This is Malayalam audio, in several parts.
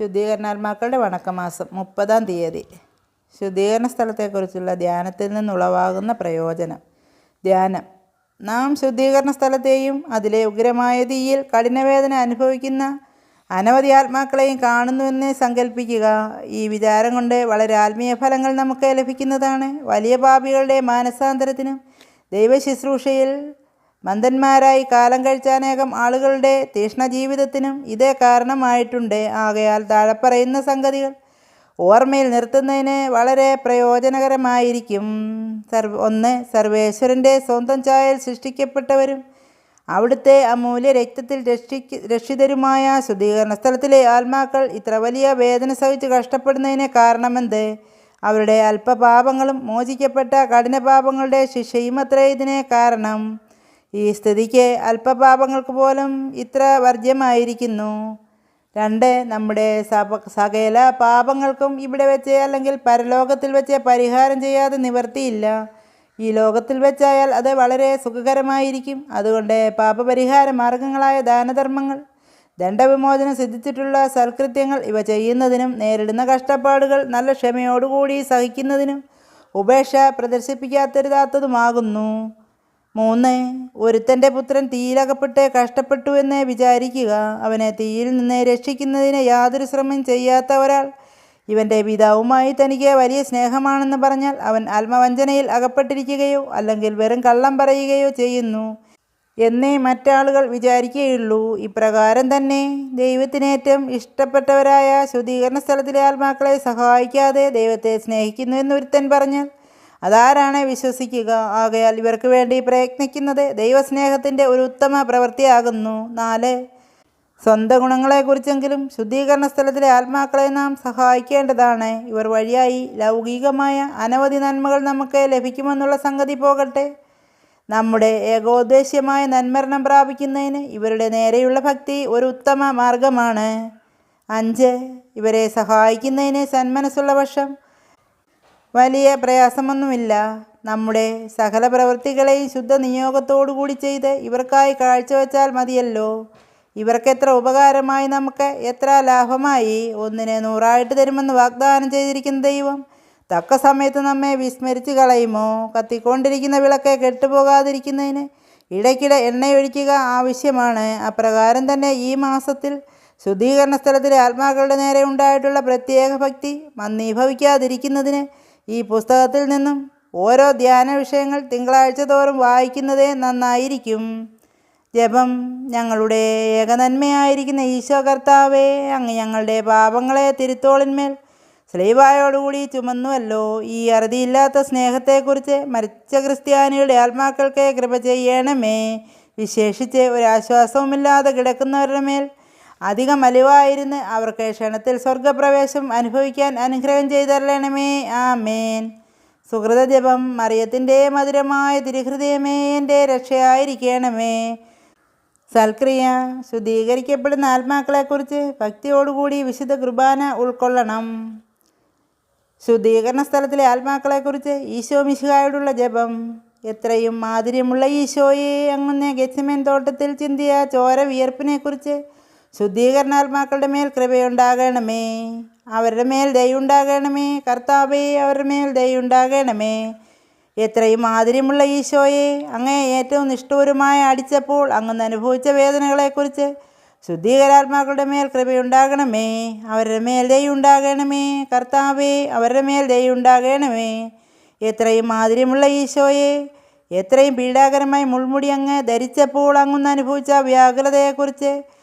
ശുദ്ധീകരണാത്മാക്കളുടെ വണക്കമാസം മുപ്പതാം തീയതി. ശുദ്ധീകരണ സ്ഥലത്തെക്കുറിച്ചുള്ള ധ്യാനത്തിൽ നിന്നുളവാകുന്ന പ്രയോജനം. ധ്യാനം. നാം ശുദ്ധീകരണ സ്ഥലത്തെയും അതിലെ ഉഗ്രമായ തീയിൽ കഠിനവേദന അനുഭവിക്കുന്ന അനവധി ആത്മാക്കളെയും കാണുന്നുവെന്ന് സങ്കല്പിക്കുക ഈ വിചാരം കൊണ്ട് വളരെ ആത്മീയ ഫലങ്ങൾ നമുക്ക് ലഭിക്കുന്നതാണ്. വലിയ പാപികളുടെ മാനസാന്തരത്തിനും ദൈവശുശ്രൂഷയിൽ മന്ദന്മാരായി കാലം കഴിച്ചാനേകം ആളുകളുടെ തീഷ്ണ ജീവിതത്തിനും ഇതേ കാരണമായിട്ടുണ്ട്. ആകയാൽ താഴെ പറയുന്ന സംഗതികൾ ഓർമ്മയിൽ നിർത്തുന്നതിന് വളരെ പ്രയോജനകരമായിരിക്കും. സർവ ഒന്ന് സർവേശ്വരന്റെ സ്വന്തം ചായൽ സൃഷ്ടിക്കപ്പെട്ടവരും അവിടുത്തെ അമൂല്യ രക്തത്തിൽ രക്ഷിക്ക് രക്ഷിതരുമായ ശുദ്ധീകരണ സ്ഥലത്തിലെ ആത്മാക്കൾ ഇത്ര വലിയ വേദന സഹിച്ച് കഷ്ടപ്പെടുന്നതിന് കാരണമെന്ത്? അവരുടെ അല്പപാപങ്ങളും മോചിക്കപ്പെട്ട കഠിനപാപങ്ങളുടെ ശിക്ഷയും അത്രേ ഇതിനെ കാരണം. ഈ സ്ഥിതിക്ക് അല്പപാപങ്ങൾക്ക് പോലും ഇത്ര വർജ്യമായിരിക്കുന്നു. രണ്ട് നമ്മുടെ സപ സകല പാപങ്ങൾക്കും ഇവിടെ വെച്ച് അല്ലെങ്കിൽ പരലോകത്തിൽ വെച്ച് പരിഹാരം ചെയ്യാതെ നിവർത്തിയില്ല. ഈ ലോകത്തിൽ വെച്ചായാൽ അത് വളരെ സുഖകരമായിരിക്കും. അതുകൊണ്ട് പാപപരിഹാര മാർഗങ്ങളായ ദാനധർമ്മങ്ങൾ ദണ്ഡവിമോചനം സിദ്ധിച്ചിട്ടുള്ള സൽകൃത്യങ്ങൾ ഇവ ചെയ്യുന്നതിനും നേരിടുന്ന കഷ്ടപ്പാടുകൾ നല്ല ക്ഷമയോടുകൂടി സഹിക്കുന്നതിനും ഉപേക്ഷ പ്രദർശിപ്പിക്കാത്തരുതാത്തതുമാകുന്നു. മൂന്ന് ഒരുത്തന്റെ പുത്രൻ തീയിലകപ്പെട്ട് കഷ്ടപ്പെട്ടു എന്ന് വിചാരിക്കുക. അവനെ തീയിൽ നിന്ന് രക്ഷിക്കുന്നതിന് യാതൊരു ശ്രമം ചെയ്യാത്ത ഒരാൾ. ഇവന്റെ പിതാവുമായി തനിക്ക് വലിയ സ്നേഹമാണെന്ന് പറഞ്ഞാൽ അവൻ ആത്മവഞ്ചനയിൽ അകപ്പെട്ടിരിക്കുകയോ അല്ലെങ്കിൽ വെറും കള്ളം പറയുകയോ ചെയ്യുന്നു എന്നേ മറ്റാളുകൾ വിചാരിക്കുകയുള്ളൂ. ഇപ്രകാരം തന്നെ ദൈവത്തിനേറ്റവും ഇഷ്ടപ്പെട്ടവരായ ശുദ്ധീകരണ സ്ഥലത്തിലെ ആത്മാക്കളെ സഹായിക്കാതെ ദൈവത്തെ സ്നേഹിക്കുന്നു എന്നൊരുത്തൻ പറഞ്ഞാൽ അതാരാണ് വിശ്വസിക്കുക? ആകയാൽ ഇവർക്ക് വേണ്ടി പ്രയത്നിക്കുന്നത് ദൈവസ്നേഹത്തിന്റെ ഒരു ഉത്തമ പ്രവൃത്തിയാകുന്നു. നാല് സ്വന്തം ഗുണങ്ങളെക്കുറിച്ചെങ്കിലും ശുദ്ധീകരണ സ്ഥലത്തിലെ ആത്മാക്കളെ നാം സഹായിക്കേണ്ടതാണ്. ഇവർ വഴിയായി ലൗകികമായ അനവധി നന്മകൾ നമുക്ക് ലഭിക്കുമെന്നുള്ള സംഗതി പോകട്ടെ. നമ്മുടെ ഏകോദ്ദേശ്യമായ നന്മരണം പ്രാപിക്കുന്നതിന് ഇവരുടെ നേരെയുള്ള ഭക്തി ഒരു ഉത്തമ മാർഗമാണ്. അഞ്ച് ഇവരെ സഹായിക്കുന്നതിന് സന്മനസ്സുള്ള പക്ഷം വലിയ പ്രയാസമൊന്നുമില്ല. നമ്മുടെ സകല പ്രവൃത്തികളെയും ശുദ്ധ നിയോഗത്തോടുകൂടി ചെയ്ത് ഇവർക്കായി കാഴ്ചവെച്ചാൽ മതിയല്ലോ. ഇവർക്കെത്ര ഉപകാരമായി നമുക്ക് എത്ര ലാഭമായി ഒന്നിനെ നൂറായിട്ട് തരുമെന്ന് വാഗ്ദാനം ചെയ്തിരിക്കുന്ന ദൈവം തക്ക സമയത്ത് നമ്മെ വിസ്മരിച്ച് കളയുമോ? കത്തിക്കൊണ്ടിരിക്കുന്ന വിളക്ക് കെട്ടുപോകാതിരിക്കുന്നതിന് ഇടയ്ക്കിടെ എണ്ണയൊഴിക്കുക ആവശ്യമാണ്. അപ്രകാരം തന്നെ ഈ മാസത്തിൽ ശുദ്ധീകരണ സ്ഥലത്തിലെ ആത്മാക്കളുടെ നേരെ ഉണ്ടായിട്ടുള്ള പ്രത്യേക ഭക്തി മന്ദീഭവിക്കാതിരിക്കുന്നതിന് ഈ പുസ്തകത്തിൽ നിന്നും ഓരോ ധ്യാന വിഷയങ്ങൾ തിങ്കളാഴ്ച തോറും വായിക്കുന്നതേ നന്നായിരിക്കും. ജപം ഞങ്ങളുടെ ഏകനന്മയായിരിക്കുന്ന ഈശോ കർത്താവേ അങ്ങ് ഞങ്ങളുടെ പാപങ്ങളെ തിരുത്തോളിന്മേൽ സ്ലീവായോടുകൂടി ചുമന്നുവല്ലോ. ഈ അറുതിയില്ലാത്ത സ്നേഹത്തെക്കുറിച്ച് മരിച്ച ക്രിസ്ത്യാനികളുടെ ആത്മാക്കൾക്ക് കൃപ ചെയ്യണമേ. വിശേഷിച്ച് ഒരാശ്വാസവുമില്ലാതെ കിടക്കുന്നവരുടെ മേൽ അധികം അലിവായിരുന്ന് അവർക്ക് ക്ഷണത്തിൽ സ്വർഗപ്രവേശം അനുഭവിക്കാൻ അനുഗ്രഹം ചെയ്തരളണമേ. ആമേൻ. മേൻ സുഹൃതജപം മറിയത്തിന്റെ മധുരമായ തിരുഹൃദയമേ എന്റെ രക്ഷയായിരിക്കണമേ. സൽക്രിയ ശുദ്ധീകരിക്കപ്പെടുന്ന ആത്മാക്കളെക്കുറിച്ച് ഭക്തിയോടുകൂടി വിശുദ്ധ കുർബാന ഉൾക്കൊള്ളണം. ശുദ്ധീകരണ സ്ഥലത്തിലെ ആത്മാക്കളെക്കുറിച്ച് ഈശോ മിശിഹായോടുള്ള ജപം. എത്രയും മാധുര്യമുള്ള ഈശോയെ അങ്ങുന്ന ഗെച്ചമേൻ തോട്ടത്തിൽ ചിന്തിയ ചോര വിയർപ്പിനെക്കുറിച്ച് ശുദ്ധീകരണാത്മാക്കളുടെ മേൽ കൃപയുണ്ടാകണമേ. അവരുടെ മേൽ ദയുണ്ടാകണമേ. കർത്താവേ അവരുടെ മേൽ ദയുണ്ടാകണമേ. എത്രയും മാധുര്യമുള്ള ഈശോയെ അങ്ങേ ഏറ്റവും നിഷ്ഠൂരമായ അടിച്ചപ്പോൾ അങ്ങ് അനുഭവിച്ച വേദനകളെക്കുറിച്ച് ശുദ്ധീകരാത്മാക്കളുടെ മേൽ കൃപയുണ്ടാകണമേ. അവരുടെ മേൽ ദയുണ്ടാകണമേ. കർത്താവേ അവരുടെ മേൽ ദയുണ്ടാകണമേ. എത്രയും മാധുര്യമുള്ള ഈശോയെ എത്രയും പീഡാകരമായി മുൾമുടി അങ്ങ് ധരിച്ചപ്പോൾ അങ്ങുന്ന് അനുഭവിച്ച വ്യാകുലതയെക്കുറിച്ച്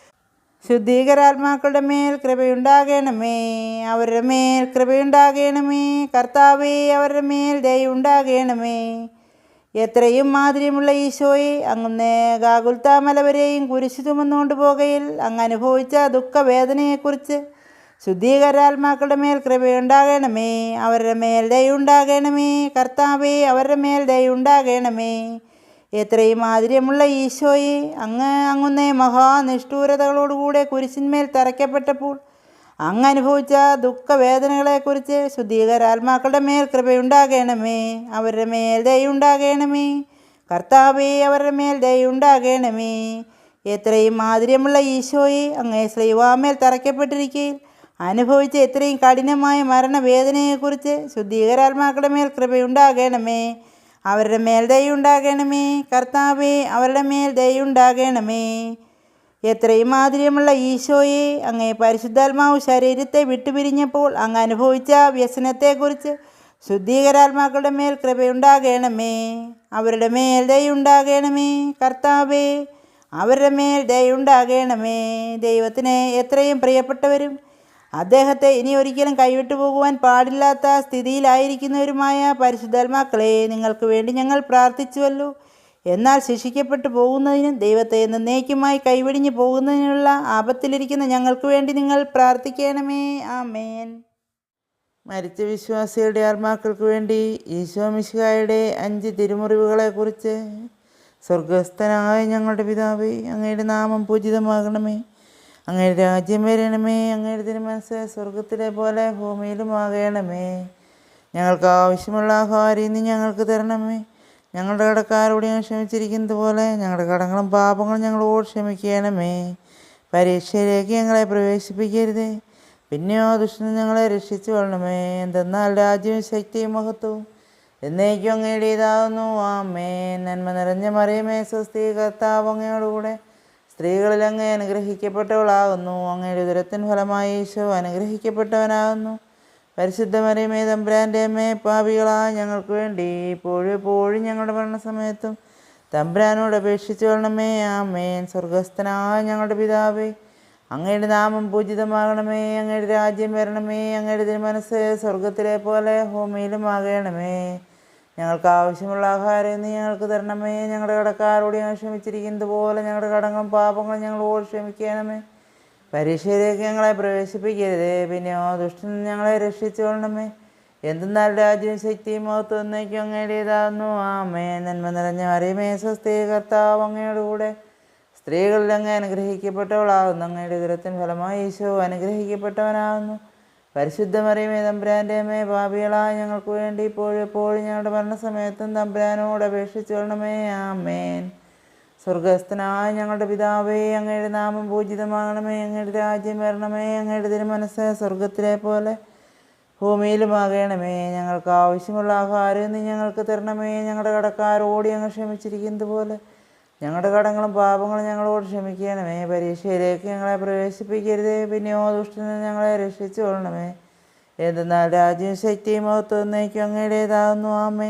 ശുദ്ധീകരാത്മാക്കളുടെ മേൽ കൃപയുണ്ടാകണമേ. അവരുടെ മേൽ കൃപയുണ്ടാകണമേ. കർത്താവേ അവരുടെ മേൽ ദയുണ്ടാകണമേ എത്രയും മാധുര്യമുള്ള ഈശോയെ അങ്ങ് ഗാകുൽത്താമല വരെയും കുരിശു ചുമന്നുകൊണ്ട് പോകയിൽ അങ്ങ് അനുഭവിച്ച ദുഃഖവേദനയെക്കുറിച്ച് ശുദ്ധീകരാത്മാക്കളുടെ മേൽ കൃപയുണ്ടാകണമേ. അവരുടെ മേൽ ദയുണ്ടാകണമേ കർത്താവേ അവരുടെ മേൽ ദയുണ്ടാകണമേ എത്രയും മാധുര്യമുള്ള ഈശോയെ. അങ്ങ് അങ്ങുന്നേ മഹാനിഷ്ഠൂരതകളോടുകൂടെ കുരിശിന്മേൽ തറയ്ക്കപ്പെട്ടപ്പോൾ അങ്ങ് അനുഭവിച്ച ദുഃഖവേദനകളെക്കുറിച്ച് ശുദ്ധീകരാത്മാക്കളുടെ മേൽ കൃപയുണ്ടാകണമേ. അവരുടെ മേൽ ദയുണ്ടാകണമേ. കർത്താവേ അവരുടെ മേൽ ദയുണ്ടാകണമേ. എത്രയും മാധുര്യമുള്ള ഈശോയെ അങ്ങേ ശ്രീവാമേൽ തറയ്ക്കപ്പെട്ടിരിക്കുകയിൽ അനുഭവിച്ച എത്രയും കഠിനമായ മരണവേദനയെക്കുറിച്ച് ശുദ്ധീകരാത്മാക്കളുടെ മേൽ കൃപയുണ്ടാകണമേ. അവരുടെ മേൽ ദയുണ്ടാകണമേ. കർത്താവേ അവരുടെ മേൽ ദയുണ്ടാകണമേ. എത്രയും മാധുര്യമുള്ള ഈശോയെ അങ്ങേ പരിശുദ്ധാത്മാവ് ശരീരത്തെ വിട്ടുപിരിഞ്ഞപ്പോൾ അങ്ങ് അനുഭവിച്ച വ്യസനത്തെക്കുറിച്ച് ശുദ്ധീകരാത്മാക്കളുടെ മേൽ കൃപയുണ്ടാകണമേ. അവരുടെ മേൽ ദയുണ്ടാകണമേ. കർത്താവേ അവരുടെ മേൽ ദയുണ്ടാകണമേ. ദൈവത്തിന് എത്രയും പ്രിയപ്പെട്ടവരും അദ്ദേഹത്തെ ഇനി ഒരിക്കലും കൈവിട്ടു പോകുവാൻ പാടില്ലാത്ത സ്ഥിതിയിലായിരിക്കുന്നവരുമായ പരിശുദ്ധാത്മാക്കളെ നിങ്ങൾക്ക് വേണ്ടി ഞങ്ങൾ പ്രാർത്ഥിച്ചുവല്ലോ. എന്നാൽ ശിക്ഷിക്കപ്പെട്ടു പോകുന്നതിനും ദൈവത്തെ എന്നേക്കുമായി കൈവെടിഞ്ഞു പോകുന്നതിനുള്ള ആപത്തിലിരിക്കുന്ന ഞങ്ങൾക്ക് വേണ്ടി നിങ്ങൾ പ്രാർത്ഥിക്കണമേ. ആമേൻ. മരിച്ച വിശ്വാസികളുടെ ആത്മാക്കൾക്ക് വേണ്ടി ഈശോ മിശിഹായുടെ അഞ്ച് തിരുമുറിവുകളെക്കുറിച്ച് സ്വർഗസ്ഥനായ ഞങ്ങളുടെ പിതാവേ അങ്ങയുടെ നാമം പൂജിതമാകണമേ. അങ്ങയുടെ രാജ്യം വരണമേ അങ്ങയുടെ തിരുമനസ് സ്വർഗത്തിലെ പോലെ ഭൂമിയിലും ആകണമേ. ഞങ്ങൾക്ക് ആവശ്യമുള്ള ആഹാരം ഇന്ന് ഞങ്ങൾക്ക് തരണമേ. ഞങ്ങളുടെ കടക്കാരോട് ഞങ്ങൾ ക്ഷമിച്ചിരിക്കുന്നത് പോലെ ഞങ്ങളുടെ കടങ്ങളും പാപങ്ങളും ഞങ്ങളോട് ക്ഷമിക്കണമേ. പരീക്ഷയിലേക്ക് ഞങ്ങളെ പ്രവേശിപ്പിക്കരുതേ. പിന്നെയോ ദുഷ്ടൻ ഞങ്ങളെ രക്ഷിച്ചു കൊള്ളണമേ. എന്തെന്നാൽ രാജ്യവും ശക്തിയും മഹത്വവും എന്നേക്കും അങ്ങയുടേതാകുന്നു ആമേ നന്മ നിറഞ്ഞ മറിയമേ സ്വസ്തി കർത്താവ് സ്ത്രീകളിൽ അങ്ങ് അനുഗ്രഹിക്കപ്പെട്ടവളാകുന്നു. അങ്ങയുടെ ഉദരത്തിൻ ഫലമായി ഈശോ അനുഗ്രഹിക്കപ്പെട്ടവനാകുന്നു. പരിശുദ്ധ മറിയമേ തമ്പുരാന്റെ അമ്മേ പാപികളായ ഞങ്ങൾക്ക് വേണ്ടി ഇപ്പോഴും എപ്പോഴും ഞങ്ങളുടെ മരണസമയത്തും തമ്പുരാനോട് അപേക്ഷിച്ചു കൊള്ളണമേ ആമേൻ. സ്വർഗസ്ഥനായ ഞങ്ങളുടെ പിതാവേ അങ്ങയുടെ നാമം പൂജിതമാകണമേ. അങ്ങയുടെ രാജ്യം വരണമേ. അങ്ങയുടെ തിരുമനസ് സ്വർഗത്തിലെ പോലെ ഭൂമിയിലും ആകണമേ. ഞങ്ങൾക്ക് ആവശ്യമുള്ള ആഹാരം ഇന്ന് ഞങ്ങൾക്ക് തരണമേ. ഞങ്ങളുടെ കടക്കാരോട് ഞങ്ങൾ ക്ഷമിച്ചിരിക്കുന്നത് പോലെ ഞങ്ങളുടെ കടങ്ങളും പാപങ്ങളും ഞങ്ങളോട് ക്ഷമിക്കണമേ. പരീക്ഷയിലേക്ക് ഞങ്ങളെ പ്രവേശിപ്പിക്കരുതേ. പിന്നെയോ ദുഷ്ടൻ ഞങ്ങളെ രക്ഷിച്ചുകൊള്ളണമേ. എന്തെന്നാൽ രാജ്യവും ശക്തിയും മഹത്വം എന്നേക്കും അങ്ങയുടേതാകുന്നു ആമേ നന്മ നിറഞ്ഞ അറിയമേ സ്വസ്തി കർത്താവ് അങ്ങയുടെ കൂടെ സ്ത്രീകളിൽ അങ്ങ് അനുഗ്രഹിക്കപ്പെട്ടവളാകുന്നു. അങ്ങയുടെ ഉദരത്തിൻ ഫലമായി ഈശോ അനുഗ്രഹിക്കപ്പെട്ടവനാകുന്നു. പരിശുദ്ധ മറിയമേ തമ്പുരാന്റെ അമ്മേ പാപികളായ ഞങ്ങൾക്ക് വേണ്ടി ഇപ്പോഴും എപ്പോഴും ഞങ്ങളുടെ മരണസമയത്തും തമ്പുരാനോട് അപേക്ഷിച്ചു കൊള്ളണമേ ആമേൻ. സ്വർഗസ്ഥനായ ഞങ്ങളുടെ പിതാവേ അങ്ങയുടെ നാമം പൂജിതമാകണമേ. അങ്ങയുടെ രാജ്യം വരണമേ. അങ്ങയുടെ തിരുമനസ് സ്വർഗത്തിലെ പോലെ ഭൂമിയിലുമാകണമേ. ഞങ്ങൾക്ക് ആവശ്യമുള്ള ആഹാരം നീ ഞങ്ങൾക്ക് തരണമേ. ഞങ്ങളുടെ കടക്കാരോടി അങ്ങ് ക്ഷമിച്ചിരിക്കുന്നത് പോലെ ഞങ്ങളുടെ കടങ്ങളും പാപങ്ങളും ഞങ്ങളോട് ക്ഷമിക്കണമേ. പരീക്ഷയിലേക്ക് ഞങ്ങളെ പ്രവേശിപ്പിക്കരുതേ. പിന്നെയോ ദുഷ്ടനെ ഞങ്ങളെ രക്ഷിച്ചു കൊള്ളണമേ എന്തെന്നാൽ രാജ്യവും ശക്തിയും മഹത്വം അങ്ങയുടേതാകുന്നു ആമേ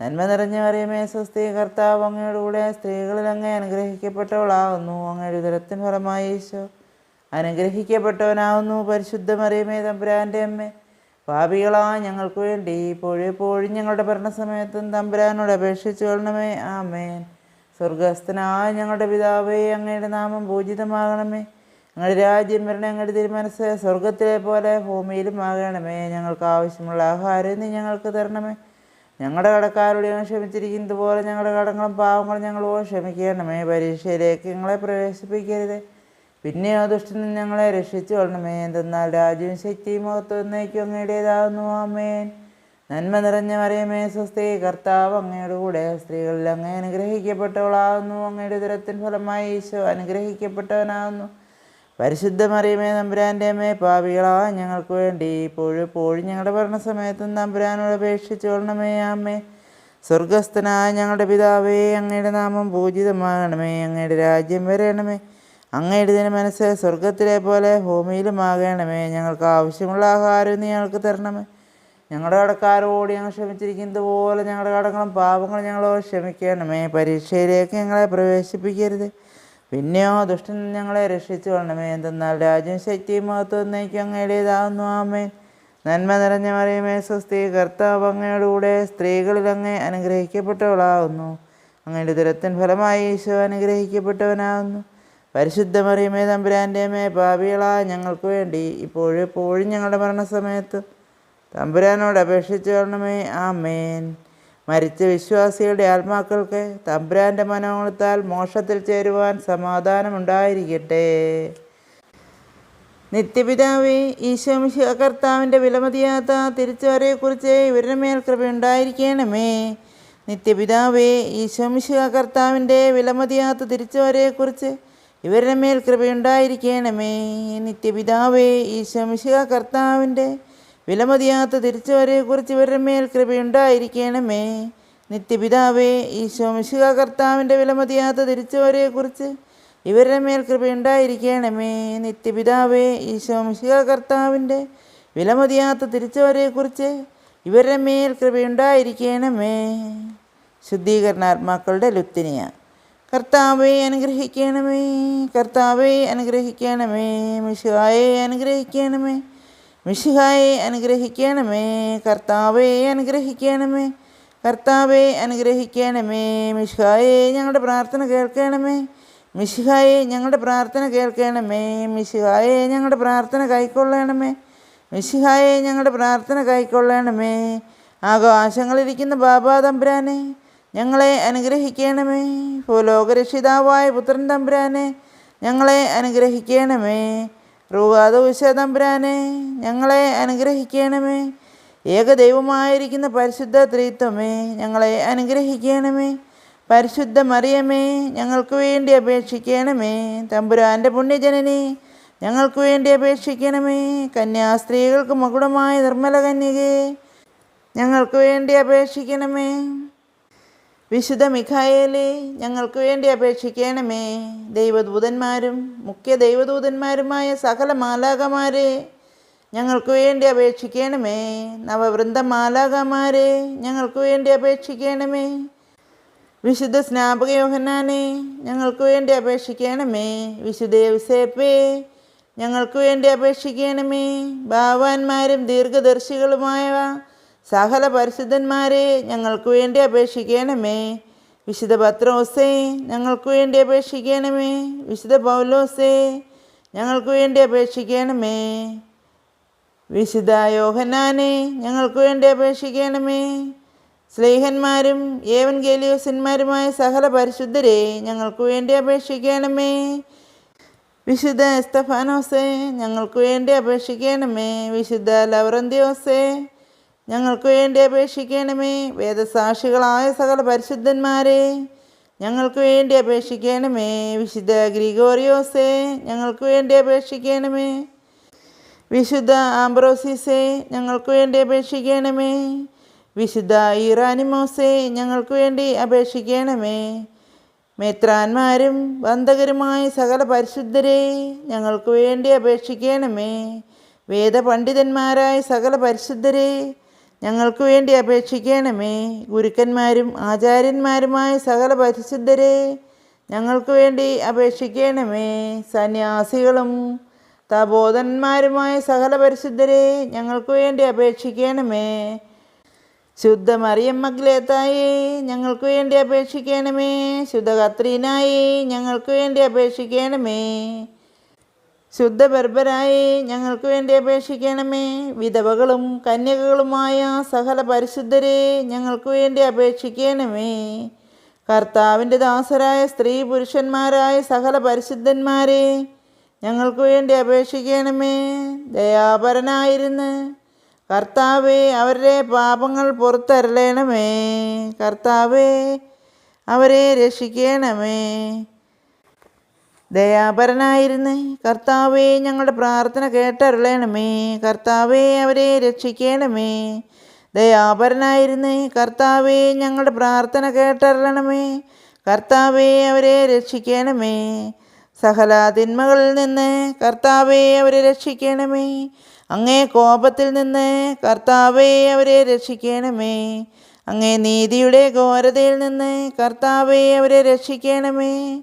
നന്മ നിറഞ്ഞ അറിയമേ സ്വസ്തി കർത്താവ് അങ്ങയുടെ കൂടെ സ്ത്രീകളിൽ അങ്ങേ അനുഗ്രഹിക്കപ്പെട്ടവളാകുന്നു അങ്ങയുടെ ഉദരത്തിൻ ഫലമായി ഈശോ അനുഗ്രഹിക്കപ്പെട്ടവനാവുന്നു. പരിശുദ്ധ മറിയമേ തമ്പുരാന്റെ അമ്മ. പാപികളാ ഞങ്ങൾക്ക് വേണ്ടി ഇപ്പോഴും എപ്പോഴും ഞങ്ങളുടെ ഭരണസമയത്തും തമ്പുരാനോട് അപേക്ഷിച്ചു കൊള്ളണമേ ആമേൻ. സ്വർഗസ്ഥനായ ഞങ്ങളുടെ പിതാവേ അങ്ങയുടെ നാമം പൂജിതമാകണമേ. ഞങ്ങളുടെ രാജ്യം വരണേ ഞങ്ങളുടെ തിരുമനസ് സ്വർഗത്തിലെ പോലെ ഭൂമിയിലും ആകണമേ. ഞങ്ങൾക്ക് ആവശ്യമുള്ള ആഹാരം നീ ഞങ്ങൾക്ക് തരണമേ. ഞങ്ങളുടെ കടക്കാരോട് ഞങ്ങൾ ക്ഷമിച്ചിരിക്കുന്നത് പോലെ ഞങ്ങളുടെ കടങ്ങളും പാവങ്ങളും ഞങ്ങളോട് ക്ഷമിക്കണമേ. പരീക്ഷയിലേക്ക് ഞങ്ങളെ പ്രവേശിപ്പിക്കരുത്. പിന്നെയോ ദുഷ്ടനും ഞങ്ങളെ രക്ഷിച്ചു കൊള്ളണമേ. എന്തെന്നാൽ രാജ്യവും ശക്തിയും മഹത്വം എന്നേക്കും അങ്ങയുടേതാകുന്നു ആമേൻ. നന്മ നിറഞ്ഞ മറിയമേ സ്വസ്തി കർത്താവ് അങ്ങയുടെ കൂടെ. സ്ത്രീകളിൽ അങ്ങ് അനുഗ്രഹിക്കപ്പെട്ടവളാകുന്നു. അങ്ങയുടെ ഉദരത്തിൻ ഫലമായി ഈശോ അനുഗ്രഹിക്കപ്പെട്ടവനാകുന്നു. പരിശുദ്ധ മറിയമേ നമ്പുരാന്റെ അമ്മേ പാപികളാ ഞങ്ങൾക്ക് വേണ്ടി ഇപ്പോഴും എപ്പോഴും ഞങ്ങളുടെ ഭരണസമയത്തും നമ്പുരാനോട് അപേക്ഷിച്ചോളണമേ അമ്മേ. സ്വർഗസ്ഥനായ ഞങ്ങളുടെ പിതാവേ അങ്ങയുടെ നാമം പൂജിതമാകണമേ അങ്ങയുടെ രാജ്യം വരണമേ. അങ്ങയുടെ ദിന മനസ്സ് സ്വർഗത്തിലെ പോലെ ഭൂമിയിലും ആകണമേ ഞങ്ങൾക്ക് ആവശ്യമുള്ള ആഹാരം ഞങ്ങൾക്ക് തരണമേ. ഞങ്ങളുടെ കടക്കാരോട് ഞങ്ങൾ ക്ഷമിച്ചിരിക്കുന്നത് പോലെ ഞങ്ങളുടെ കടങ്ങളും പാപങ്ങളും ഞങ്ങളോട് ക്ഷമിക്കണമേ. പരീക്ഷയിലേക്ക് ഞങ്ങളെ പ്രവേശിപ്പിക്കരുത്. പിന്നെയോ ദുഷ്ടൻ ഞങ്ങളെ രക്ഷിച്ചു കൊള്ളണമേ. എന്തെന്നാൽ രാജ്യം ശക്തിയും മഹത്വം എന്നേക്കും അങ്ങേടേതാവുന്നു ആമേൻ. നന്മ നിറഞ്ഞ മറിയമേ സ്വസ്തി. കർത്താവ് കൂടെ സ്ത്രീകളിൽ അങ്ങേ അനുഗ്രഹിക്കപ്പെട്ടവളാകുന്നു അങ്ങയുടെ ദുരത്തിൻ ഫലമായി ഈശോ അനുഗ്രഹിക്കപ്പെട്ടവനാകുന്നു പരിശുദ്ധ മറിയമേ തമ്പുരാന്റെ മേ പാപികളാ ഞങ്ങൾക്ക് വേണ്ടി ഇപ്പോഴും എപ്പോഴും ഞങ്ങളുടെ മരണസമയത്ത് തമ്പുരാനോട് അപേക്ഷിച്ചു വരണമേ ആ മേൻ മരിച്ച വിശ്വാസികളുടെ ആത്മാക്കൾക്ക് തമ്പുരാന്റെ മനോഗുണത്താൽ മോക്ഷത്തിൽ ചേരുവാൻ സമാധാനമുണ്ടായിരിക്കട്ടെ. നിത്യപിതാവേ ഈശോമിശ കർത്താവിന്റെ വിലമതിയാത്ത തിരിച്ചുവരെക്കുറിച്ച് ഇവരുടെ മേൽ കൃപയുണ്ടായിരിക്കണമേ. നിത്യപിതാവേ ഈശോമിശ കർത്താവിന്റെ വിലമതിയാത്ത തിരിച്ചുവരെക്കുറിച്ച് ഇവരുടെ മേൽ കൃപയുണ്ടായിരിക്കണമേ. നിത്യപിതാവേ ഈശോമിശിക കർത്താവിന്റെ വിലമതിയാത്ത തിരിച്ചുവരെക്കുറിച്ച് ഇവരുടെ മേൽ കൃപയുണ്ടായിരിക്കണമേ. നിത്യപിതാവേ ഈശോ ഈശോമിശിക കർത്താവിന്റെ വിലമതിയാത്ത തിരിച്ചുവരെക്കുറിച്ച് ഇവരുടെ മേൽ കൃപയുണ്ടായിരിക്കണമേ. നിത്യപിതാവേ ഈശോ ഈശോമിശിക കർത്താവിന്റെ വിലമതിയാത്ത തിരിച്ചുവരെക്കുറിച്ച് ഇവരുടെ മേൽ കൃപയുണ്ടായിരിക്കണമേ. ശുദ്ധീകരണാത്മാക്കളുടെ ലുത്തിനിയ കർത്താവെ അനുഗ്രഹിക്കണമേ. കർത്താവെ അനുഗ്രഹിക്കണമേ. മിശുഹായെ അനുഗ്രഹിക്കണമേ. മിശുഹായെ അനുഗ്രഹിക്കണമേ കർത്താവെ അനുഗ്രഹിക്കണമേ കർത്താവെ അനുഗ്രഹിക്കണമേ മിശുഹായെ ഞങ്ങളുടെ പ്രാർത്ഥന കേൾക്കണമേ മിശുഹായെ ഞങ്ങളുടെ പ്രാർത്ഥന കേൾക്കണമേ മിശുഹായെ ഞങ്ങളുടെ പ്രാർത്ഥന കൈക്കൊള്ളണമേ മിശിഹായെ ഞങ്ങളുടെ പ്രാർത്ഥന കൈക്കൊള്ളണമേ. ആകാശങ്ങളിരിക്കുന്ന ബാബാ തമ്പുരാനെ ഞങ്ങളെ അനുഗ്രഹിക്കണമേ. ഭൂലോകരക്ഷിതാവായ പുത്രൻ തമ്പുരാനെ ഞങ്ങളെ അനുഗ്രഹിക്കണമേ. റൂവാദോശ തമ്പുരാനെ ഞങ്ങളെ അനുഗ്രഹിക്കണമേ. ഏകദൈവമായിരിക്കുന്ന പരിശുദ്ധ ത്രിത്വമേ ഞങ്ങളെ അനുഗ്രഹിക്കണമേ. പരിശുദ്ധ മറിയമേ ഞങ്ങൾക്ക് വേണ്ടി അപേക്ഷിക്കണമേ. തമ്പുരാന്റെ പുണ്യജനനെ ഞങ്ങൾക്ക് വേണ്ടി അപേക്ഷിക്കണമേ. കന്യാസ്ത്രീകൾക്ക് മകുടമായ നിർമ്മല കന്യകേ ഞങ്ങൾക്ക് വേണ്ടി അപേക്ഷിക്കണമേ. വിശുദ്ധ മിഖായേലേ ഞങ്ങൾക്ക് വേണ്ടി അപേക്ഷിക്കണമേ. ദൈവദൂതന്മാരും മുഖ്യ ദൈവദൂതന്മാരുമായ സകല മാലാകമാരെ ഞങ്ങൾക്ക് വേണ്ടി അപേക്ഷിക്കണമേ. നവവൃന്ദ മാലാകമാരെ ഞങ്ങൾക്ക് വേണ്ടി അപേക്ഷിക്കണമേ. വിശുദ്ധ സ്നാപക യോഹനാനെ ഞങ്ങൾക്ക് വേണ്ടി അപേക്ഷിക്കണമേ. വിശുദ്ധ യൗസേപ്പേ ഞങ്ങൾക്ക് വേണ്ടി അപേക്ഷിക്കണമേ. ഭാവാന്മാരും ദീർഘദർശികളുമായ സകല പരിശുദ്ധന്മാരെ ഞങ്ങൾക്ക് വേണ്ടി അപേക്ഷിക്കണമേ. വിശുദ്ധ പത്രോസേ ഞങ്ങൾക്ക് വേണ്ടി അപേക്ഷിക്കണമേ. വിശുദ്ധ പൗലോസേ ഞങ്ങൾക്ക് വേണ്ടി അപേക്ഷിക്കണമേ. വിശുദ്ധ യോഹനാനെ ഞങ്ങൾക്ക് വേണ്ടി അപേക്ഷിക്കണമേ. സ്ലേഹന്മാരും ഏവൻ ഗേലിയോസന്മാരുമായ സകല പരിശുദ്ധരെ ഞങ്ങൾക്ക് വേണ്ടി അപേക്ഷിക്കണമേ. വിശുദ്ധ എസ്തഫാനോസെ ഞങ്ങൾക്ക് വേണ്ടി അപേക്ഷിക്കണമേ. വിശുദ്ധ ലവറന്തിയോസെ ഞങ്ങൾക്ക് വേണ്ടി അപേക്ഷിക്കണമേ. വേദസാക്ഷികളായ സകല പരിശുദ്ധന്മാരെ ഞങ്ങൾക്ക് വേണ്ടി അപേക്ഷിക്കണമേ. വിശുദ്ധ ഗ്രിഗോറിയോസേ ഞങ്ങൾക്ക് വേണ്ടി അപേക്ഷിക്കണമേ. വിശുദ്ധ ആംബ്രോസിസേ ഞങ്ങൾക്ക് വേണ്ടി അപേക്ഷിക്കണമേ. വിശുദ്ധ ഇറാനിമോസേ ഞങ്ങൾക്ക് വേണ്ടി അപേക്ഷിക്കണമേ. മെത്രാന്മാരും വന്ദകരുമായ സകല പരിശുദ്ധരെ ഞങ്ങൾക്ക് വേണ്ടി അപേക്ഷിക്കണമേ. വേദപണ്ഡിതന്മാരായ സകല പരിശുദ്ധരെ ഞങ്ങൾക്ക് വേണ്ടി അപേക്ഷിക്കണമേ. ഗുരുക്കന്മാരും ആചാര്യന്മാരുമായ സകല പരിശുദ്ധരെ ഞങ്ങൾക്ക് വേണ്ടി അപേക്ഷിക്കണമേ. സന്യാസികളും തബോധന്മാരുമായ സകല പരിശുദ്ധരെ ഞങ്ങൾക്ക് വേണ്ടി അപേക്ഷിക്കണമേ. ശുദ്ധ മറിയം മഗ്ലേത്തായി ഞങ്ങൾക്ക് വേണ്ടി അപേക്ഷിക്കണമേ. ശുദ്ധ കത്രീനായി ഞങ്ങൾക്ക് വേണ്ടി അപേക്ഷിക്കണമേ. ശുദ്ധ ബർബരായി ഞങ്ങൾക്ക് വേണ്ടി അപേക്ഷിക്കണമേ. വിധവകളും കന്യകകളുമായ സകല പരിശുദ്ധരെ ഞങ്ങൾക്ക് വേണ്ടി അപേക്ഷിക്കണമേ. കർത്താവിന്റെ ദാസരായ സ്ത്രീ പുരുഷന്മാരായ സകല പരിശുദ്ധന്മാരെ ഞങ്ങൾക്ക് വേണ്ടി അപേക്ഷിക്കണമേ. ദയാപരനായിരുന്ന് കർത്താവെ അവരുടെ പാപങ്ങൾ പുറത്തരളണമേ. കർത്താവെ അവരെ രക്ഷിക്കണമേ. ദയാപരനായിരുന്ന്. കർത്താവെ ഞങ്ങളുടെ പ്രാർത്ഥന കേട്ടരുളയണമേ കർത്താവെ അവരെ രക്ഷിക്കണമേ. ദയാപരനായിരുന്ന്. കർത്താവെ ഞങ്ങളുടെ പ്രാർത്ഥന കേട്ടരുളണമേ. കർത്താവെ അവരെ രക്ഷിക്കണമേ. സകല തിന്മകളിൽ നിന്ന് കർത്താവെ അവരെ രക്ഷിക്കണമേ. അങ്ങേ കോപത്തിൽ നിന്ന് കർത്താവെ അവരെ രക്ഷിക്കണമേ. അങ്ങേ നീതിയുടെ ഘോരതയിൽ നിന്ന് കർത്താവെ അവരെ രക്ഷിക്കണമേ.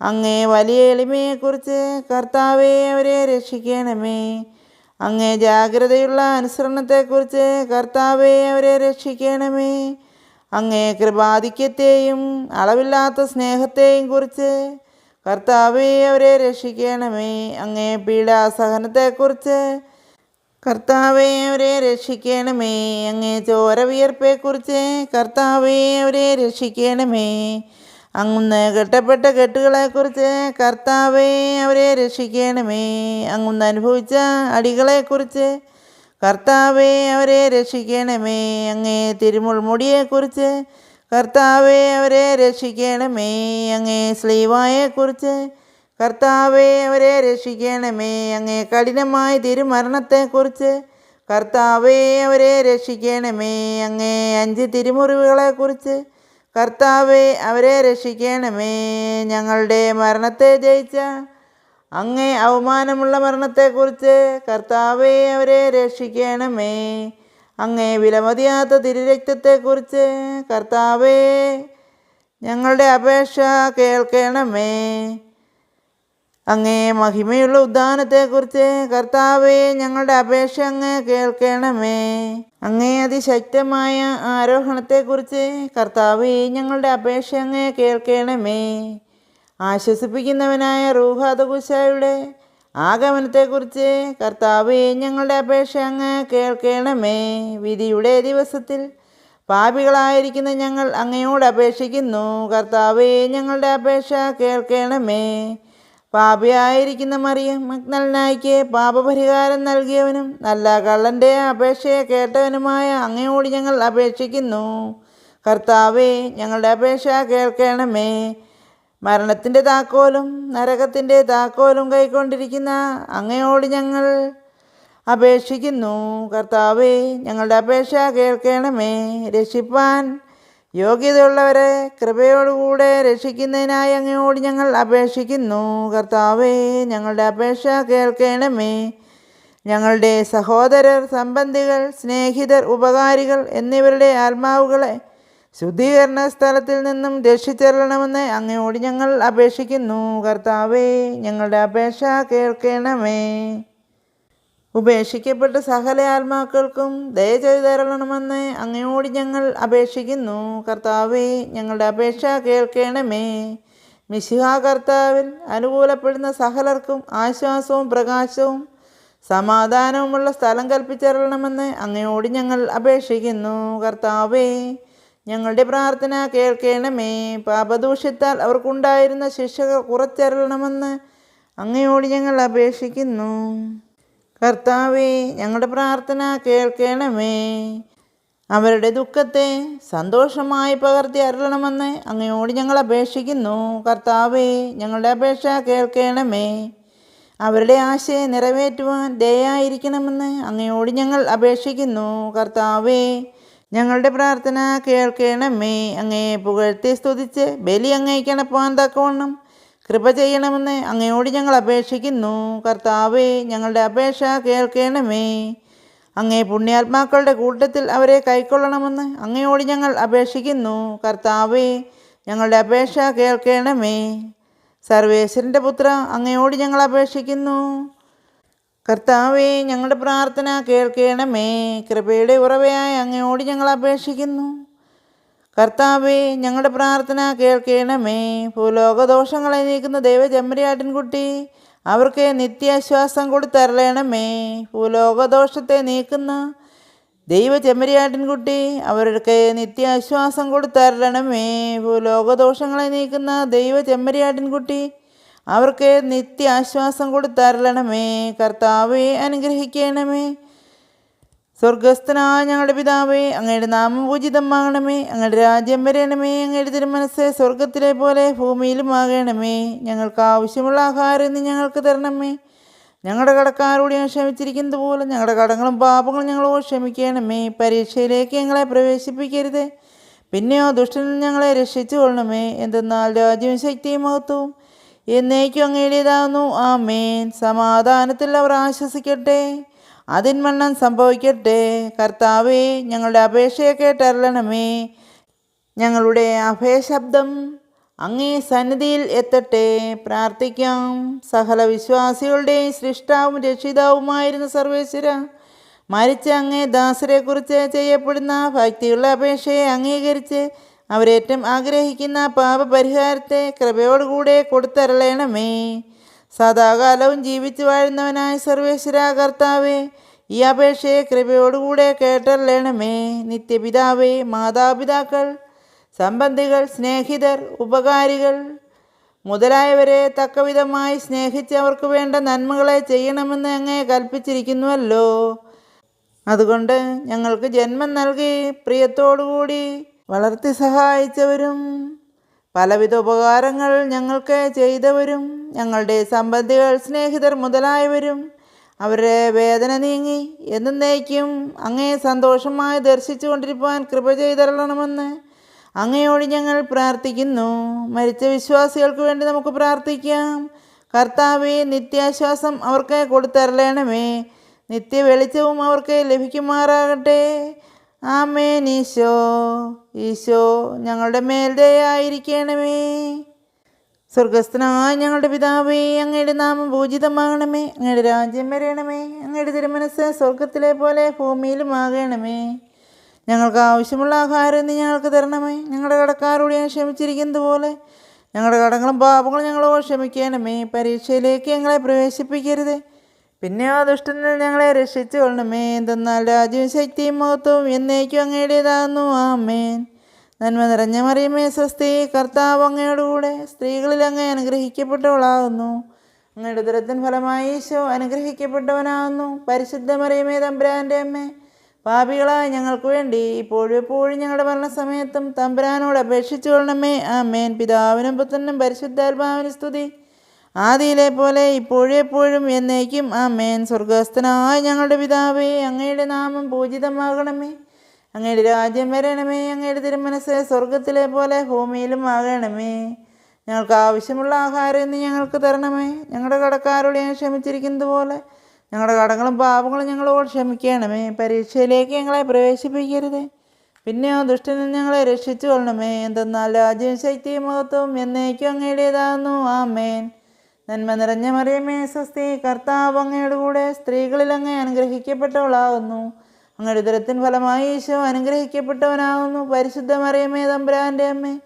അങ്ങേ വലിയ എളിമയെക്കുറിച്ച് കർത്താവെ അവരെ രക്ഷിക്കണമേ. അങ്ങേ ജാഗ്രതയുള്ള അനുസരണത്തെക്കുറിച്ച് കർത്താവെ അവരെ രക്ഷിക്കണമേ. അങ്ങേ കൃപാധിക്യത്തെയും അളവില്ലാത്ത സ്നേഹത്തെയും കുറിച്ച് കർത്താവെ അവരെ രക്ഷിക്കണമേ. അങ്ങേ പീഡാസഹനത്തെക്കുറിച്ച് കർത്താവെ അവരെ രക്ഷിക്കണമേ. അങ്ങേ ചോര വിയർപ്പെക്കുറിച്ച് കർത്താവെ അവരെ രക്ഷിക്കണമേ. അങ്ങുന്ന് കെട്ടപ്പെട്ട കെട്ടുകളെക്കുറിച്ച് കർത്താവേ അവരെ രക്ഷിക്കണമേ. അങ്ങുന്ന് അനുഭവിച്ച അടികളെക്കുറിച്ച് കർത്താവേ അവരെ രക്ഷിക്കണമേ. അങ്ങേ തിരുമുൾമുടിയെക്കുറിച്ച് കർത്താവെ അവരെ രക്ഷിക്കണമേ. അങ്ങേ സ്ലീവായെക്കുറിച്ച് കർത്താവെ അവരെ രക്ഷിക്കണമേ. അങ്ങേ കഠിനമായ തിരുമരണത്തെക്കുറിച്ച് കർത്താവെ അവരെ രക്ഷിക്കണമേ. അങ്ങേ അഞ്ച് തിരുമുറിവുകളെക്കുറിച്ച് കർത്താവെ അവരെ രക്ഷിക്കണമേ. ഞങ്ങളുടെ മരണത്തെ ജയിച്ച അങ്ങേ അവമാനമുള്ള മരണത്തെക്കുറിച്ച് കർത്താവെ അവരെ രക്ഷിക്കണമേ. അങ്ങേ വിലമതിയാത്ത തിരുരക്തത്തെക്കുറിച്ച് കർത്താവേ ഞങ്ങളുടെ അപേക്ഷ കേൾക്കണമേ. അങ്ങേ മഹിമയുള്ള ഉദ്ധാനത്തെക്കുറിച്ച് കർത്താവെ ഞങ്ങളുടെ അപേക്ഷ അങ്ങ് കേൾക്കണമേ. അങ്ങേ അതിശക്തമായ ആരോഹണത്തെക്കുറിച്ച് കർത്താവെ ഞങ്ങളുടെ അപേക്ഷ അങ്ങ് കേൾക്കണമേ. ആശ്വസിപ്പിക്കുന്നവനായ റൂഹാദകുശായുടെ ആഗമനത്തെക്കുറിച്ച് കർത്താവെ ഞങ്ങളുടെ അപേക്ഷ അങ്ങ് കേൾക്കണമേ. വിധിയുടെ ദിവസത്തിൽ പാപികളായിരിക്കുന്ന ഞങ്ങൾ അങ്ങയോട് അപേക്ഷിക്കുന്നു. കർത്താവെ ഞങ്ങളുടെ അപേക്ഷ കേൾക്കണമേ. പാപിയായിരിക്കുന്ന മറിയം മഗ്നലനായിക്ക് പാപപരിഹാരം നൽകിയവനും നല്ല കള്ളന്റെ അപേക്ഷയെ കേട്ടവനുമായ അങ്ങയോട് ഞങ്ങൾ അപേക്ഷിക്കുന്നു. കർത്താവേ ഞങ്ങളുടെ അപേക്ഷ കേൾക്കണമേ. മരണത്തിന്റെ താക്കോലും നരകത്തിന്റെ താക്കോലും കൈക്കൊണ്ടിരിക്കുന്ന അങ്ങയോട് ഞങ്ങൾ അപേക്ഷിക്കുന്നു. കർത്താവേ ഞങ്ങളുടെ അപേക്ഷ കേൾക്കണമേ. രക്ഷിപ്പാൻ യോഗ്യതയുള്ളവരെ കൃപയോടുകൂടെ രക്ഷിക്കുന്നതിനായി അങ്ങയോട് ഞങ്ങൾ അപേക്ഷിക്കുന്നു. കർത്താവേ ഞങ്ങളുടെ അപേക്ഷ കേൾക്കണമേ. ഞങ്ങളുടെ സഹോദരർ സംബന്ധികൾ സ്നേഹിതർ ഉപകാരികൾ എന്നിവരുടെ ആത്മാവുകളെ ശുദ്ധീകരണ സ്ഥലത്തിൽ നിന്നും രക്ഷിച്ചെല്ലണമെന്ന് അങ്ങയോട് ഞങ്ങൾ അപേക്ഷിക്കുന്നു. കർത്താവേ ഞങ്ങളുടെ അപേക്ഷ കേൾക്കണമേ. ഉപേക്ഷിക്കപ്പെട്ട സകല ആത്മാക്കൾക്കും ദയ ചെയ്തു തരണമെന്ന് അങ്ങയോട് ഞങ്ങൾ അപേക്ഷിക്കുന്നു. കർത്താവേ ഞങ്ങളുടെ അപേക്ഷ കേൾക്കണമേ. മിശിഹാ കർത്താവിൽ അനുകൂലപ്പെടുന്ന സഹലർക്കും ആശ്വാസവും പ്രകാശവും സമാധാനവുമുള്ള സ്ഥലം കൽപ്പിച്ചരണമെന്ന് അങ്ങയോട് ഞങ്ങൾ അപേക്ഷിക്കുന്നു. കർത്താവേ ഞങ്ങളുടെ പ്രാർത്ഥന കേൾക്കണമേ. പാപദൂഷ്യത്താൽ അവർക്കുണ്ടായിരുന്ന ശിക്ഷകൾ കുറച്ചരണമെന്ന് അങ്ങയോട് ഞങ്ങൾ അപേക്ഷിക്കുന്നു. കർത്താവേ ഞങ്ങളുടെ പ്രാർത്ഥന കേൾക്കണമേ. അവരുടെ ദുഃഖത്തെ സന്തോഷമായി പകർത്തി അരുളണമെന്ന് അങ്ങയോട് ഞങ്ങൾ അപേക്ഷിക്കുന്നു. കർത്താവേ ഞങ്ങളുടെ അപേക്ഷ കേൾക്കണമേ. അവരുടെ ആശയെ നിറവേറ്റുവാൻ ദയായിരിക്കണമെന്ന് അങ്ങയോട് ഞങ്ങൾ അപേക്ഷിക്കുന്നു. കർത്താവേ ഞങ്ങളുടെ പ്രാർത്ഥന കേൾക്കണമേ. അങ്ങയെ പുകഴ്ത്തി സ്തുതിച്ച് ബലി അങ്ങയ്ക്കണപ്പാൻ തക്കവണ്ണം കൃപ ചെയ്യണമെന്ന് അങ്ങയോട് ഞങ്ങൾ അപേക്ഷിക്കുന്നു. കർത്താവേ ഞങ്ങളുടെ അപേക്ഷ കേൾക്കണമേ. അങ്ങേ പുണ്യാത്മാക്കളുടെ കൂട്ടത്തിൽ അവരെ കൈക്കൊള്ളണമെന്ന് അങ്ങയോട് ഞങ്ങൾ അപേക്ഷിക്കുന്നു. കർത്താവേ ഞങ്ങളുടെ അപേക്ഷ കേൾക്കണമേ. സർവേശ്വരന്റെ പുത്ര അങ്ങയോട് ഞങ്ങൾ അപേക്ഷിക്കുന്നു. കർത്താവേ ഞങ്ങളുടെ പ്രാർത്ഥന കേൾക്കണമേ. കൃപയുടെ ഉറവയായി അങ്ങയോട് ഞങ്ങൾ അപേക്ഷിക്കുന്നു. കർത്താവേ ഞങ്ങളുടെ പ്രാർത്ഥന കേൾക്കണമേ. ഭൂലോകദോഷങ്ങളെ നീക്കുന്ന ദൈവചമ്മരിയാട്ടിൻകുട്ടി അവർക്ക് നിത്യാശ്വാസം കൊടുത്തരളയണമേ ഭൂലോകദോഷത്തെ നീക്കുന്ന ദൈവ ചെമ്മരിയാട്ടിൻകുട്ടി അവർക്ക് നിത്യാശ്വാസം കൊടുത്തരളണമേ ഭൂലോകദോഷങ്ങളെ നീക്കുന്ന ദൈവ ചെമ്മരിയാട്ടിൻകുട്ടി അവർക്ക് നിത്യാശ്വാസം കൊടുത്തരളണമേ കർത്താവെ അനുഗ്രഹിക്കണമേ. സ്വർഗസ്ഥനായ ഞങ്ങളുടെ പിതാവേ അങ്ങയുടെ നാമം പൂജിതമാകണമേ അങ്ങയുടെ രാജ്യം വരണമേ അങ്ങയുടെ തിരുമനസ് സ്വർഗത്തിലെ പോലെ ഭൂമിയിലും ആകണമേ. ഞങ്ങൾക്ക് ആവശ്യമുള്ള ആഹാരം ഇന്ന് ഞങ്ങൾക്ക് തരണമേ. ഞങ്ങളുടെ കടക്കാരോട് ഞാൻ ക്ഷമിച്ചിരിക്കുന്നത് പോലെ ഞങ്ങളുടെ കടങ്ങളും പാപങ്ങളും ഞങ്ങളോട് ക്ഷമിക്കണമേ. പരീക്ഷയിലേക്ക് ഞങ്ങളെ പ്രവേശിപ്പിക്കരുത്. പിന്നെയോ ദുഷ്ടനിൽ ഞങ്ങളെ രക്ഷിച്ചു കൊള്ളണമേ. എന്തെന്നാൽ രാജ്യവും ശക്തിയും മഹത്വവും എന്നേക്കും അങ്ങയുടേതാകുന്നു. മേൻ സമാധാനത്തിൽ അവർ ആശ്വസിക്കട്ടെ. അതിന്മണ്ണം സംഭവിക്കട്ടെ. കർത്താവേ ഞങ്ങളുടെ അപേക്ഷയെ കേട്ടരളണമേ. ഞങ്ങളുടെ അഭയശബ്ദം അങ്ങേ സന്നിധിയിൽ എത്തട്ടെ. പ്രാർത്ഥിക്കാം. സകല വിശ്വാസികളുടെയും സൃഷ്ടാവും രക്ഷിതാവുമായിരുന്ന സർവേശ്വര മരിച്ച അങ്ങേ ദാസരെക്കുറിച്ച് ചെയ്യപ്പെടുന്ന ഭക്തിയുള്ള അപേക്ഷയെ അംഗീകരിച്ച് അവരേറ്റവും ആഗ്രഹിക്കുന്ന പാപപരിഹാരത്തെ കൃപയോടുകൂടെ കൊടുത്തരളയണമേ സദാകാലവും ജീവിച്ചു വാഴുന്നവനായ സർവേശ്വര കർത്താവേ ഈ അപേക്ഷയെ കൃപയോടുകൂടെ കേട്ടല്ലേണമേ നിത്യപിതാവേ മാതാപിതാക്കൾ സംബന്ധികൾ സ്നേഹിതർ ഉപകാരികൾ മുതലായവരെ തക്കവിധമായി സ്നേഹിച്ച് അവർക്ക് വേണ്ട നന്മകളെ ചെയ്യണമെന്ന് അങ്ങേ കൽപ്പിച്ചിരിക്കുന്നുവല്ലോ. അതുകൊണ്ട് ഞങ്ങൾക്ക് ജന്മം നൽകി പ്രിയത്തോടുകൂടി വളർത്തി സഹായിച്ചവരും പലവിധ ഉപകാരങ്ങൾ ഞങ്ങൾക്ക് ചെയ്തവരും ഞങ്ങളുടെ സംബന്ധികൾ സ്നേഹിതർ മുതലായവരും അവരുടെ വേദന നീങ്ങി എന്നേക്കും അങ്ങേ സന്തോഷമായി ദർശിച്ചു കൊണ്ടിരിക്കുവാൻ കൃപ ചെയ്തരളണമെന്ന് അങ്ങയോട് ഞങ്ങൾ പ്രാർത്ഥിക്കുന്നു. മരിച്ച വിശ്വാസികൾക്ക് വേണ്ടി നമുക്ക് പ്രാർത്ഥിക്കാം. കർത്താവെ നിത്യാശ്വാസം അവർക്ക് കൊടുത്തരളണമേ. നിത്യ വെളിച്ചവും അവർക്ക് ലഭിക്കുമാറാകട്ടെ. ആമേൻ ഈശോ ഈശോ ഞങ്ങളുടെ മേൽ ദയായിരിക്കണമേ സ്വർഗസ്ഥനായ ഞങ്ങളുടെ പിതാവേ അങ്ങയുടെ നാമം പൂജിതമാകണമേ. അങ്ങയുടെ രാജ്യം വരണമേ. അങ്ങയുടെ തിരുമനസ് സ്വർഗത്തിലെ പോലെ ഭൂമിയിലും ആകണമേ. ഞങ്ങൾക്ക് ആവശ്യമുള്ള ആഹാരം ഇന്ന് ഞങ്ങൾക്ക് തരണമേ. ഞങ്ങളുടെ കടക്കാരോട് ഞാൻ ക്ഷമിച്ചിരിക്കുന്നത് പോലെ ഞങ്ങളുടെ കടങ്ങളും പാപങ്ങളും ഞങ്ങളോട് ക്ഷമിക്കണമേ. പരീക്ഷയിലേക്ക് ഞങ്ങളെ പ്രവേശിപ്പിക്കരുത്. പിന്നെ ആ ദുഷ്ടനിൽ ഞങ്ങളെ രക്ഷിച്ചു കൊള്ളണമേ. എന്തെന്നാൽ രാജ്യവും ശക്തിയും മഹത്വവും എന്നേക്കും അങ്ങയുടേതാകുന്നു. ആമേൻ. നന്മ നിറഞ്ഞ മറിയമേ സ്വസ്തി കർത്താവ് അങ്ങയോടുകൂടെ സ്ത്രീകളിൽ അങ്ങ് അനുഗ്രഹിക്കപ്പെട്ടവളാകുന്നു. അങ്ങയുടെ ദുരത്തിൻ ഫലമായി ഈശോ അനുഗ്രഹിക്കപ്പെട്ടവനാകുന്നു. പരിശുദ്ധ മറിയമേ തമ്പുരാന്റെ അമ്മ പാപികളായ ഞങ്ങൾക്ക് വേണ്ടി ഇപ്പോഴും എപ്പോഴും ഞങ്ങളുടെ മരണസമയത്തും തമ്പുരാനോട് അപേക്ഷിച്ചു കൊള്ളണമേ. ആമേൻ. പിതാവിനും പുത്രനും പരിശുദ്ധാത്മാവിന് സ്തുതി. ആദിയിലെ പോലെ ഇപ്പോഴെപ്പോഴും എന്നേക്കും ആ മേൻ സ്വർഗസ്ഥനായ ഞങ്ങളുടെ പിതാവേ അങ്ങയുടെ നാമം പൂജിതമാകണമേ. അങ്ങയുടെ രാജ്യം വരണമേ അങ്ങയുടെ തിരുമനസ് സ്വർഗത്തിലെ പോലെ ഭൂമിയിലും ആകണമേ ഞങ്ങൾക്ക് ആവശ്യമുള്ള ആഹാരം ഇന്ന് ഞങ്ങൾക്ക് തരണമേ. ഞങ്ങളുടെ കടക്കാരോട് ഞാൻ ക്ഷമിച്ചിരിക്കുന്നത് പോലെ ഞങ്ങളുടെ കടങ്ങളും പാപങ്ങളും ഞങ്ങളോട് ക്ഷമിക്കണമേ. പരീക്ഷയിലേക്ക് ഞങ്ങളെ പ്രവേശിപ്പിക്കരുതേ. പിന്നെയോ ദുഷ്ടനിൽ ഞങ്ങളെ രക്ഷിച്ചു കൊള്ളണമേ എന്തെന്നാൽ രാജ്യവും ശക്തിയും മഹത്വം എന്നേക്കും അങ്ങയുടേതാകുന്നു. ആമേൻ. നന്മ നിറഞ്ഞ മറിയമേ സ്വസ്തി. കർത്താവ് അങ്ങയുടെ കൂടെ സ്ത്രീകളിൽ അങ്ങ് അനുഗ്രഹിക്കപ്പെട്ടവളാകുന്നു. അങ്ങയുടെ ഉദരത്തിൻ ഫലമായി ഈശോ അനുഗ്രഹിക്കപ്പെട്ടവനാകുന്നു. പരിശുദ്ധ മറിയമേ തമ്പുരാന്റെ അമ്മേ.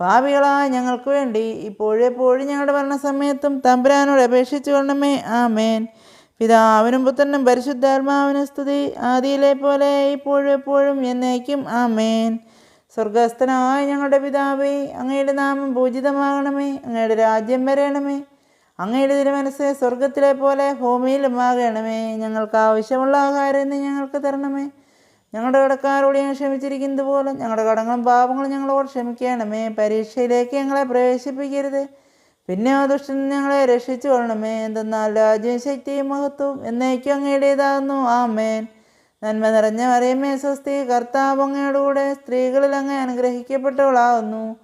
പാപികളായ ഞങ്ങൾക്ക് വേണ്ടി ഇപ്പോഴും എപ്പോഴും ഞങ്ങളുടെ മരണസമയത്തും തമ്പുരാനോട് അപേക്ഷിച്ചു കൊള്ളണമേ. ആമേൻ. പിതാവിനും പുത്രനും പരിശുദ്ധാത്മാവിനും സ്തുതി. ആദിയിലെ പോലെ ഇപ്പോഴും എപ്പോഴും എന്നേക്കും. ആമേൻ. സ്വർഗസ്ഥനായ ഞങ്ങളുടെ പിതാവേ അങ്ങയുടെ നാമം പൂജിതമാകണമേ. അങ്ങയുടെ രാജ്യം വരണമേ. അങ്ങയുടെ തിരുമനസ് സ്വർഗത്തിലെ പോലെ ഭൂമിയിലും ആകണമേ ഞങ്ങൾക്ക് ആവശ്യമുള്ള ആഹാരം ഇന്ന് ഞങ്ങൾക്ക് തരണമേ. ഞങ്ങളുടെ കടക്കാരോട് ഞങ്ങൾ ക്ഷമിച്ചിരിക്കുന്നത് പോലെ ഞങ്ങളുടെ കടങ്ങളും പാപങ്ങളും ഞങ്ങളോട് ക്ഷമിക്കണമേ. പരീക്ഷയിലേക്ക് ഞങ്ങളെ പ്രവേശിപ്പിക്കരുത്. പിന്നെ ദുഷ്ടൻ ഞങ്ങളെ രക്ഷിച്ചു കൊള്ളണമേ. എന്തെന്നാൽ രാജ്യവും ശക്തിയും മഹത്വവും എന്നേക്കും അങ്ങയുടേതാകുന്നു. ആമേൻ. നന്മ നിറഞ്ഞ മറിയമ്മേ സ്വസ്തി. കർത്താവ് അങ്ങയുടെ കൂടെ സ്ത്രീകളിൽ അങ്ങ് അനുഗ്രഹിക്കപ്പെട്ടവളാകുന്നു.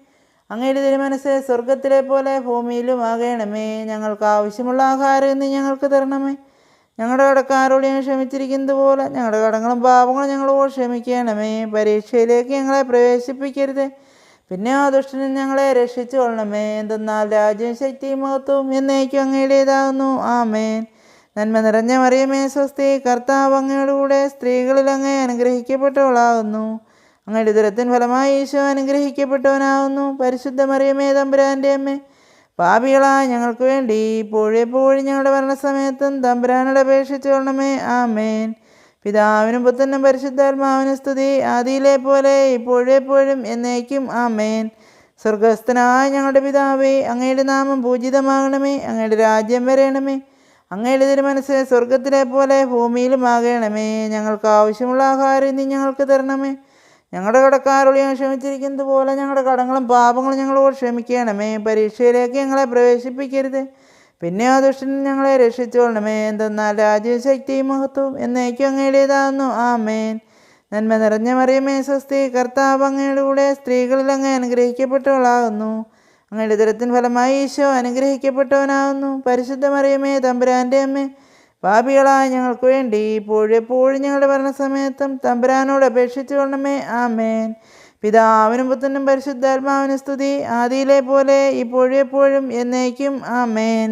അങ്ങയുടെ തിരുമനസ് സ്വർഗത്തിലെ പോലെ ഭൂമിയിലും ആകണമേ. ഞങ്ങൾക്ക് ആവശ്യമുള്ള ആഹാരം ഇന്ന് ഞങ്ങൾക്ക് തരണമേ. ഞങ്ങളുടെ കടക്കാരോട് ഞങ്ങൾ ക്ഷമിച്ചിരിക്കുന്നത് പോലെ ഞങ്ങളുടെ കടങ്ങളും പാപങ്ങളും ഞങ്ങളോട് ക്ഷമിക്കണമേ. പരീക്ഷയിലേക്ക് ഞങ്ങളെ പ്രവേശിപ്പിക്കരുത്. പിന്നെ ആ ദുഷ്ടനും ഞങ്ങളെ രക്ഷിച്ചു കൊള്ളണമേ. എന്തെന്നാൽ രാജ്യം ശക്തിയും മഹത്വവും എന്നേക്കും അങ്ങയുടേതാകുന്നു. ആമേൻ. നന്മ നിറഞ്ഞ മറിയമേ സ്വസ്തി. കർത്താവ് അങ്ങയുടെ കൂടെ സ്ത്രീകളിൽ അങ്ങേ അനുഗ്രഹിക്കപ്പെട്ടവളാകുന്നു. അങ്ങയുടെ ദുരത്തിൻ ഫലമായി ഈശോ അനുഗ്രഹിക്കപ്പെട്ടവനാവുന്നു. പരിശുദ്ധ മറിയമേ തമ്പുരാന്റെ അമ്മേ. പാപികളായ ഞങ്ങൾക്ക് വേണ്ടി ഇപ്പോഴെപ്പോഴും ഞങ്ങളുടെ മരണസമയത്തും തമ്പുരാനോട് അപേക്ഷിച്ചു കൊള്ളണമേ. ആമേൻ. പിതാവിനും പുത്രനും പരിശുദ്ധാത്മാവിനും സ്തുതി. ആദിയിലെ പോലെ ഇപ്പോഴെപ്പോഴും എന്നേക്കും ആമേൻ. സ്വർഗസ്ഥനായ ഞങ്ങളുടെ പിതാവേ അങ്ങയുടെ നാമം പൂജിതമാകണമേ. അങ്ങയുടെ രാജ്യം വരയണമേ അങ്ങയുടെ തിരുമനസ് സ്വർഗത്തിലെ പോലെ ഭൂമിയിലും ആകണമേ ഞങ്ങൾക്ക് ആവശ്യമുള്ള ആഹാരം നീ ഞങ്ങൾക്ക് തരണമേ. ഞങ്ങളുടെ കടക്കാരോട് ഞങ്ങൾ ക്ഷമിച്ചിരിക്കുന്നത് പോലെ ഞങ്ങളുടെ കടങ്ങളും പാപങ്ങളും ഞങ്ങളോട് ക്ഷമിക്കണമേ. പരീക്ഷയിലേക്ക് ഞങ്ങളെ പ്രവേശിപ്പിക്കരുത്. പിന്നെ ആ ദുഷ്ടൻ ഞങ്ങളെ രക്ഷിച്ചോളണമേ. എന്തെന്നാൽ രാജ്യവും ശക്തിയും മഹത്വവും എന്നേക്കും അങ്ങയുടേതാകുന്നു മേൻ നന്മ നിറഞ്ഞ മറിയമേ സ്വസ്തി. കർത്താവ് അങ്ങയുടെ കൂടെ സ്ത്രീകളിൽ അങ്ങ് അനുഗ്രഹിക്കപ്പെട്ടവളാകുന്നു. അങ്ങയുടെ ദുരത്തിൻ ഫലമായി ഈശോ അനുഗ്രഹിക്കപ്പെട്ടവനാകുന്നു. പരിശുദ്ധ മറിയമേ തമ്പുരാന്റെ അമ്മേ പാപികളായ ഞങ്ങൾക്ക് വേണ്ടി ഇപ്പോഴെപ്പോഴും ഞങ്ങളുടെ മരണസമയത്തും തമ്പുരാനോട് അപേക്ഷിച്ചു കൊള്ളണമേ. ആമേൻ. പിതാവിനും പുത്രനും പരിശുദ്ധാത്മാവിനും സ്തുതി. ആദിയിലെ പോലെ ഇപ്പോഴെപ്പോഴും എന്നേക്കും. ആമേൻ.